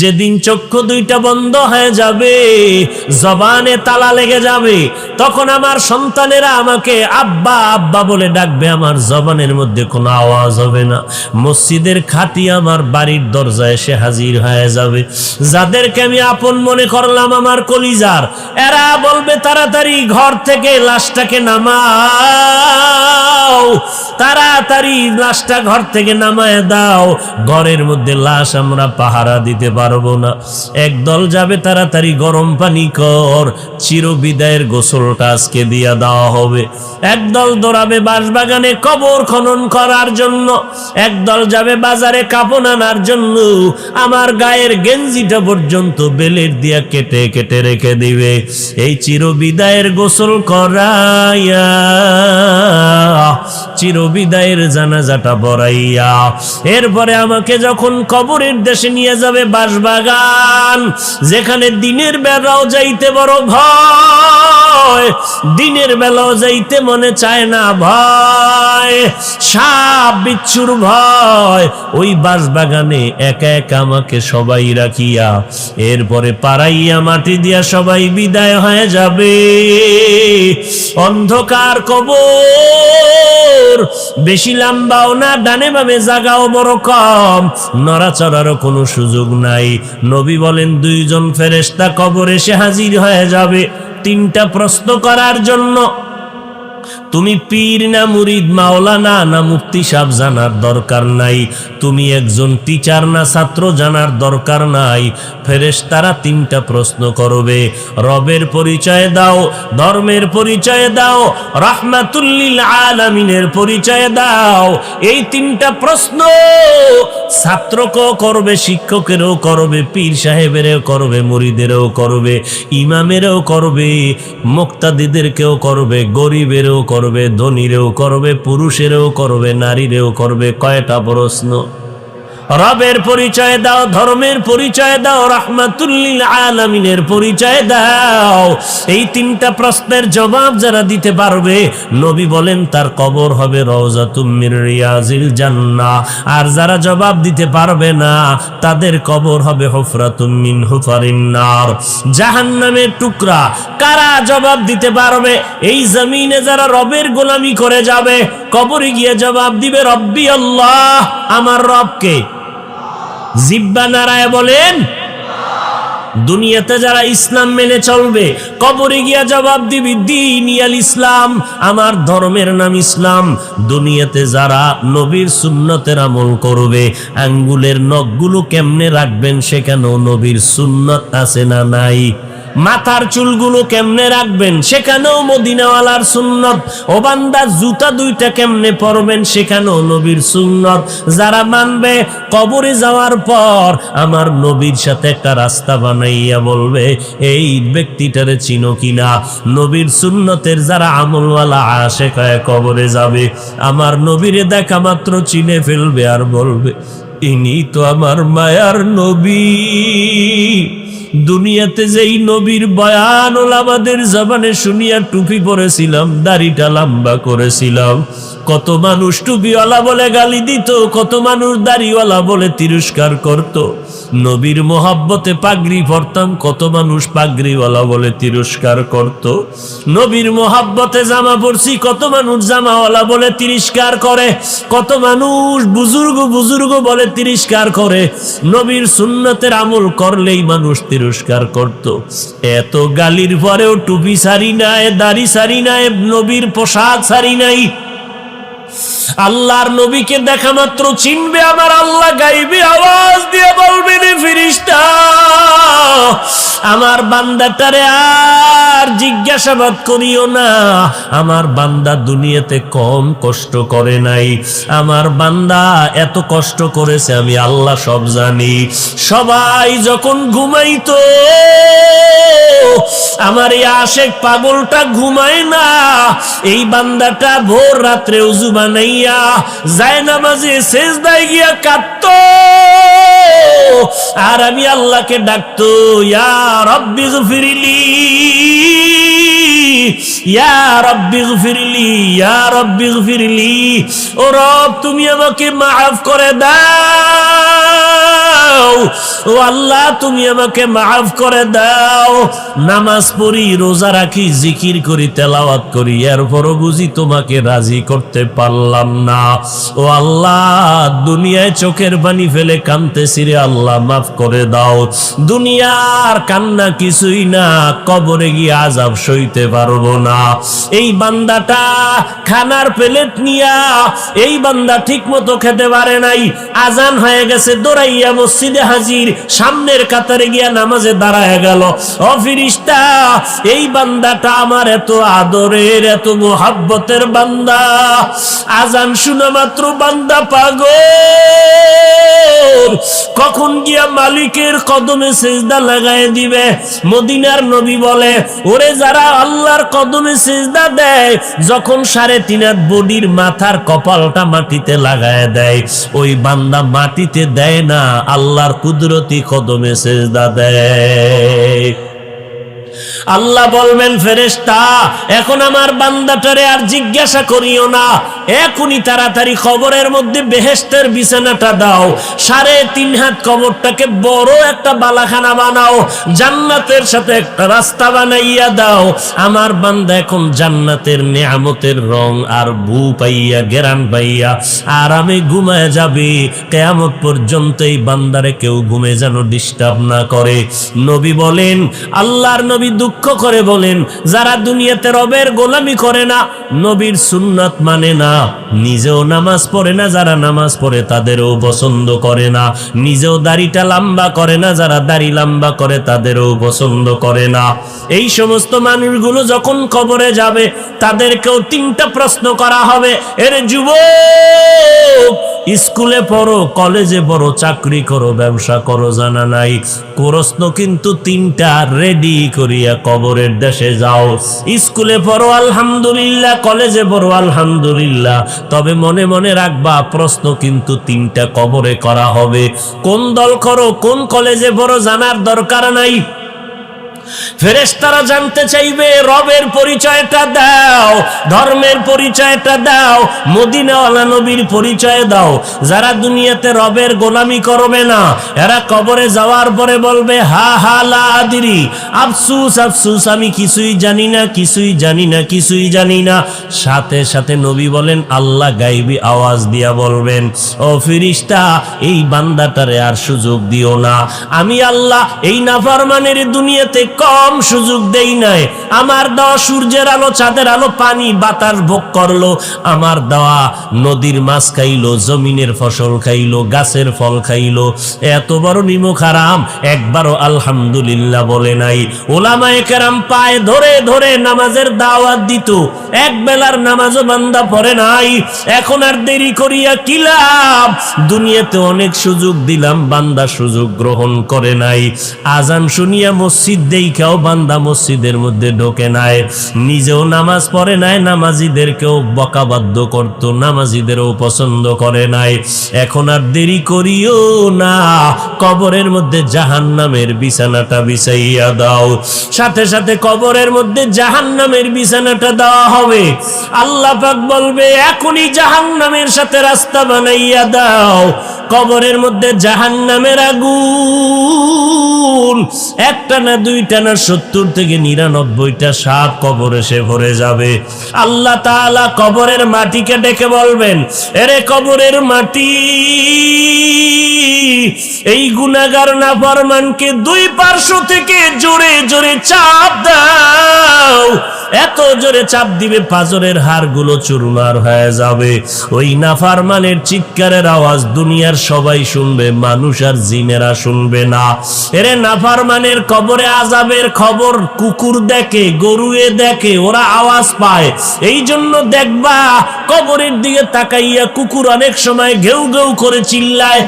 যেদিন চক্ষু দুইটা বন্ধ হয়ে যাবে, জবানে তালা লেগে যাবে, তখন আমার সন্তানেরা আমাকে আব্বা আব্বা বলে ডাকবে। আমার জবানের মধ্যে কোনো আওয়াজ হবে না। মসজিদের খাটি আমার বাড়ির দরজায় এসে হাজির হয়ে যাবে। যাদেরকে আমি আপন মনে করলাম আমার কলিজার, এরা বলবে, তাড়াতাড়ি ঘর থেকে লাশটাকে নামাও তাড়াতাড়ি লাশটা ঘর থেকে নামায় দাও। ঘরের মধ্যে লাশ আমরা পাহারা দিতে পারব না। একদল যাবে, তাড়াতাড়ি গরম পানি কর। চির বিদায়ের গোসলটা আজকে দিয়া দেওয়া হবে। একদল দৌড়াবে বাঁশবাগানে কবর খনন করার জন্য। একদল যাবে বাজারে কাপড় আনার জন্য। আমার গায়ের গেঞ্জিটা পর্যন্ত বেলের দিয়া কেটে কেটে রেখে দিবে। এই চির বিদায়ের গোসল করাইয়া চির বিদায়ের জানাজাটা বড়াইয়া এরপরে আমাকে যখন কবরের দেশে নিয়ে যাবে বাঁশবাগান, যেখানে দিনের বেলাও যাইতে বড় ভয়, দিনের বেলাও যাইতে মনে চায় না ভয়, সাপ বিচ্ছুর ভয়, ওই বাঁশবাগানে একা একা আমাকে সবাই রাখিয়া, এরপরে পাড়াইয়া মাটি দিয়া সবাই বিদায় হয়ে যাবে। অন্ধকার কবর বেশি লাম্বাও না, ডানে বামে জাগাও বড় কম। নড়াচড়ারও কোনো সুযোগ নাই। নবী বলেন, দুইজন ফেরেস্তা কবর এসে হাজির হয়ে যাবে। তিনটা প্রশ্ন করার জন্য তুমি পীর না মুরিদ, মাওলানা না মুক্তি সাহ জানার দরকার নাই। তুমি একজন টিচার না ছাত্র জানার দরকার নাই। ফেরেশ তারা তিনটা প্রশ্ন করবে। রবের পরিচয় দাও, ধর্মের পরিচয় দাও, রাহমাতুল্লিল আলামিনের পরিচয় দাও। এই তিনটা প্রশ্ন ছাত্রকেও করবে, শিক্ষকেরও করবে, পীর সাহেবেরও করবে, মুরিদেরও করবে, ইমামেরও করবে, মুক্তাদিদেরকেও করবে, গরিবেরও করবে। ধনীরেও করবে পুরুষেরও করবে নারীরেও করবে কয়টা প্রশ্ন? রবের পরিচয় দাও, ধর্মের পরিচয় দাও, রাহমাতুল্লিল আলামিনের পরিচয় দাও। এই তিনটা প্রশ্নের জবাব যারা দিতে পারবে, নবী বলেন, তার কবর হবে মির রিয়াজিল জান্নাহ। আর যারা জবাব দিতে পারবে না, তাদের কবর হবে হুফরাতুম মিন হুফারিন নার। জাহান্নামের টুকরা, কারা জবাব দিতে পারবে? এই জমিনে যারা রবের গোলামি করে যাবে, কবরে গিয়ে জবাব দিবে রব্বি আল্লাহ। আমার রবকে জিব্বা নারায় বলেন, দুনিয়াতে যারা ইসলাম মেনে চলবে, কবরে গিয়া জবাব দিবি, দিন ইয়াল ইসলাম, আমার ধর্মের নাম ইসলাম। দুনিয়াতে যারা নবীর সুন্নতের আমল করবে, আঙ্গুলের নখগুলো কেমনে রাখবেন সেখানেও নবীর সুন্নত আছে না নাই? মাথার চুলগুলো কেমনে রাখবেন? সেখানেও মদিনাওয়ালার সুন্নত। ও বান্দা, জুতা দুইটা কেমনে পরবেন? সেখানেও নবীর সুন্নত। যারা মানবে, কবরে যাওয়ার পর আমার নবীর সাথে একটা রাস্তা বানাইয়া বলবে, এই ব্যক্তিটারে চিনো কিনা? নবীর সুন্নতের যারা আমলওয়ালা আসে কয় কবরে যাবে। আমার নবীরে দেখা মাত্র চিনে ফেলবে আর বলবে, ইনি তো আমার মায়ার নবী। দুনিয়াতে যেই নবীর বয়ান আমাদের জবানে শুনিয়া টুপি পরেছিলাম, দাড়িটা লম্বা করেছিলাম। কত মানুষ টুপিওয়ালা বলে গালি দিত, কত মানুষ দাড়িওয়ালা বলে তিরস্কার করত। নবীর মোহাব্বতে পাগড়ি পরতাম কত মানুষ পাগড়িওয়ালা বলে তিরস্কার করত। নবীর মোহাব্বতে জামা পরছি, কত মানুষ জামাওয়ালা বলে তিরস্কার করে। কত মানুষ বুজুর্গ বুজুর্গ বলে তিরস্কার করে। নবীর সুন্নতের আমল করলেই মানুষ তিরস্কার করত। এত গালির পরেও টুপি সারি নাই, দাড়ি সারি নাই, নবীর পোশাক সারি নাই। আল্লাহর নবীকে দেখা মাত্র চিনবে আমার আল্লাহ, গাইবে আওয়াজ দিয়ে বলবে রে ফিরিস্তা, আমার বান্দাটারে আর জিজ্ঞাসাবাদ করিও না। আমার বান্দা দুনিয়াতে কম কষ্ট করে নাই। আমার বান্দা এত কষ্ট করেছে, আমি আল্লাহ সব জানি। সবাই যখন ঘুমাইতো, আমার এই আশেক পাগলটা ঘুমায় না। এই বান্দাটা ভোর রাত্রে উজু বানাইয়া যায় না মাঝে শেষ দায় গিয়া কাঁদত। আর আমি আল্লাহকে ডাকতো, ইয়া রব্বি ফিরিলি তুমি আমাকে মাফ করে দাও। ও আল্লাহ, তুমি আমাকে মাফ করে দাও। নামাজ পড়ি, রোজা রাখি, জিকির করি, তেলাওয়াত করি। এরপরও বুঝি তোমাকে রাজি করতে পারলাম না। ও আল্লাহ, দুনিয়ায় চোখের পানি ফেলে কানতেছি রে আল্লাহ মাফ করে দাও। দুনিয়ার কান্না কিছুই না, কবরে গিয়ে আজাব সইতে পারব না। এই বান্দাটা খানার প্লেট নিয়া এই বান্দা ঠিক মতো খেতে পারে নাই। আজান হয়ে গেছে, দৌড়াইয়া মসজিদে হাজির, সামনের কাতারে গিয়া নামাজে দাঁড়ায় গেল। ও ফিরিস্তা, এই বান্দাটা আমার এত আদরের, এত মোহাব্বতের বান্দা। আজান শুনে মাত্র বান্দা পাগল। মালিকের কদমে সেজদা লাগায় দিবে। মদিনার নবী বলে, ওরে যারা আল্লাহর কদমে সেজদা দেয়, যখন সাড়ে তিন হাত বডির মাথার কপালটা মাটিতে লাগায় দেয়, ওই বান্দা মাটিতে দেয় না, আল্লাহর কুদরতি কদমে সেজদা দেয়। আল্লাহ বলবেন, ফেরেশতা, এখন আমার বান্দাটারে আর জিজ্ঞাসা করিও না। এখনই তাড়াতাড়ি খবরের মধ্যে বেহেস্তের বিছানাটা দাও। সাড়ে তিন হাত কবরটাকে বড় একটা বালাখানা বানাও। জান্নাতের সাথে একটা রাস্তা বানাইয়া দাও। আমার বান্দা এখন জান্নাতের নেয়ামতের রং আর বু পাইয়া, গেরান পাইয়া আরামে ঘুমায় যাবে। কেয়ামত পর্যন্ত এই বান্দারে কেউ ঘুমে যেন ডিস্টার্ব না করে। নবী বলেন, আল্লাহর নবী দুঃখ করে বলেন, যারা দুনিয়াতে রবের গোলামি করে না, নবীর সুন্নাত মানে না। নিজেও নামাজ পড়ে না, যারা নামাজ পড়ে তাদেরও পছন্দ করে না। নিজেও দাড়িটা লম্বা করে না, যারা দাড়ি লম্বা করে তাদেরও পছন্দ করে না। এই সমস্ত মানুষগুলো যখন কবরে যাবে, তাদেরকেও তিনটা প্রশ্ন করা হবে। এর যুবক, স্কুলে পড়ো, কলেজে পড়ো, চাকরি করো, ব্যবসা করো, জানা নাই। প্রশ্ন কিন্তু তিনটা রেডি করিয়া কবরের দেশে যাও। স্কুলে পড়ো, আলহামদুলিল্লাহ। কলেজে পড়ো, আলহামদুলিল্লাহ। তবে মনে মনে রাখবা, প্রশ্ন কিন্তু তিনটা কবরে করা হবে। কোন দল করো, কোন কলেজে পড়ো জানার দরকার নাই। ফেরেশতারা জানতে চাইবে, রবের পরিচয়টা দাও, ধর্মের পরিচয়টা দাও, মদিনাওয়ালা নবীর পরিচয় দাও। যারা দুনিয়াতে রবের গোলামি করবে না, এরা কবরে যাওয়ার পরে বলবে, হা হা, লা আদিরি। আফসুস আফসুস, আমি কিছুই জানি না, কিছুই জানি না, কিছুই জানি না। সাথে সাথে নবী বলেন, আল্লাহ গাইবি আওয়াজ দিয়া বলবেন, ও ফিরিস্তা এই বান্দাটারে আর সুযোগ দিও না। আমি আল্লাহ এই নাফারমানের দুনিয়াতে কম সুযোগ দেই নাই। আমার দেওয়া সূর্যের আলো, চাঁদের আলো, পানি, বাতাস ভোগ করল। আমার দেওয়া নদীর মাছ খাইলো, জমিনের ফসল খাইলো, গাছের ফল খাইলো। এত বড় নিমুখ আরাম একবারও আলহামদুলিল্লাহ বলে নাই। ওলামায়ে কেরাম পায়ে ধরে ধরে নামাজের দাওয়াত দিত। এক বেলার নামাজও বান্দা পড়ে নাই। এখন আর দেরি করিয়া কি লাভ? দুনিয়াতে অনেক সুযোগ দিলাম, বান্দা সুযোগ গ্রহণ করে নাই। আজান শুনিয়া মসজিদ দেইখাও বান্দা মসজিদের মধ্যে ঢোকে নাই। নিজেও নামাজ পড়ে নাই, নামাজিদেরকেও বকাবাদ্য করত, নামাজিদেরও পছন্দ করে নাই। এখন আর দেরি করিও না, কবরের মধ্যে জাহান নামের বিছানাটা বিছাইয়া দাও। সাথে সাথে কবরের মধ্যে জাহান নামের বিছানাটা দেওয়া হবে। আল্লাহ পাক বলবে, এখনই জাহান নামের সাথে রাস্তা বানাইয়া দাও। কবরের মধ্যে জাহান নামের আগুন, একটা না দুইটা না সত্তর থেকে নিরানব্বইটা সাপ কবর এসে ভরে যাবে। আল্লাহ তাআলা কবরের মাটিকে ডেকে বলবেন, এরে কবরের মাটি, এই গুনাগার না দুই পার্শ্ব থেকে জোরে জোরে চাপ দাও। এত জোরে চাপ দিবে পাজরের হাড়গুলো চুরমার হয়ে যাবে। ওই নাফারমানের চিৎকারের আওয়াজ দুনিয়ার সবাই শুনবে, মানুষ আর জিনেরা শুনবে না। এরে নাফারমানের কবরে আজাবের খবর কুকুর দেখে, গরুয়ে দেখে, ওরা আওয়াজ পায়। এই জন্য দেখবা, কবরের দিকে তাকাইয়া কুকুর অনেক সময় ঘেউ ঘেউ করে চিল্লায়।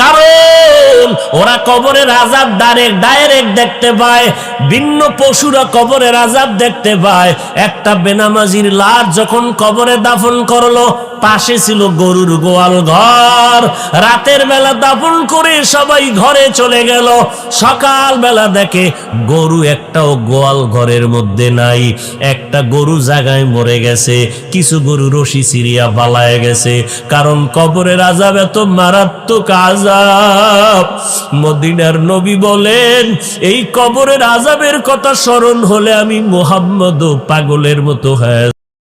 কারণ ওরা কবরের আজাব ডাইরেক্ট ডাইরেক্ট দেখতে পায়। ভিন্ন পশুরা কবরের আজাব দেখতে পায়। একটা বেনামাজির লাশ যখন কবরে দাফন করল পাশে ছিল গরুর গোয়াল ঘর। রাতের বেলা দাপন করে সবাই ঘরে চলে গেল। সকাল বেলা দেখে গরু একটাও গোয়াল ঘরের মধ্যে নাই। একটা গরু জায়গায় মরে গেছে। কিছু গরু রশি সিরিয়া পালায় গেছে। কারণ কবরের আজাব এত মারাত্মক আজাব মদিনার নবী বলেন, এই কবরের আজাবের কথা স্মরণ হলে আমি মোহাম্মদ পাগলের মতো হয়ে